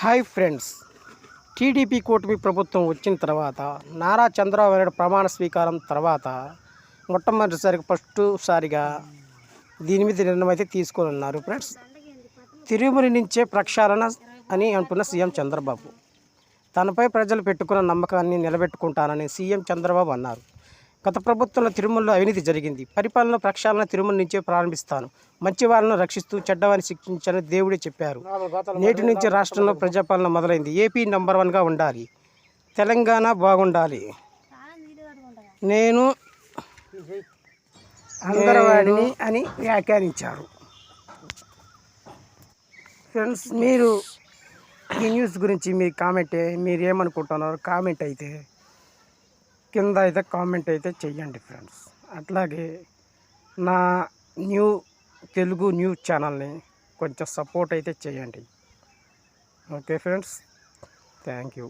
Hi friends. TDP కూటమి ప్రభుత్వం వచ్చిన తర్వాత నారా చంద్రబాబు నాయుడు ప్రమాణ స్వీకారం తర్వాత మొట్టమొదటిసారిగా ఫస్ట్ సారిగా దీని మీద నిర్ణయం అయితే తీసుకొని ఉన్నారు ఫ్రెండ్స్ తిరుమల నుంచే ప్రక్షాళన అని అంటున్న సీఎం చంద్రబాబు. తనపై ప్రజలు పెట్టుకున్న నమ్మకాన్ని నిలబెట్టుకుంటానని సీఎం చంద్రబాబు అన్నారు. గత ప్రభుత్వంలో తిరుమలలో అవినీతి జరిగింది. పరిపాలన ప్రక్షాళన తిరుమల నుంచే ప్రారంభిస్తాను. మంచి వాళ్ళను రక్షిస్తూ చెడ్డవారిని శిక్షించని దేవుడే చెప్పారు. నేటి నుంచి రాష్ట్రంలో ప్రజాపాలన మొదలైంది. ఏపీ నంబర్ వన్గా ఉండాలి. తెలంగాణ బాగుండాలి. నేను అందరవాడిని అని వ్యాఖ్యానించారు. ఫ్రెండ్స్ మీరు ఈ న్యూస్ గురించి మీ కామెంట్ మీరు ఏమనుకుంటున్నారు? కామెంట్ అయితే కింద అయితే కామెంట్ అయితే చెయ్యండి ఫ్రెండ్స్. అట్లాగే నా న్యూ తెలుగు న్యూస్ ఛానల్ని కొంచెం సపోర్ట్ అయితే చేయండి ఓకే ఫ్రెండ్స్. Thank you.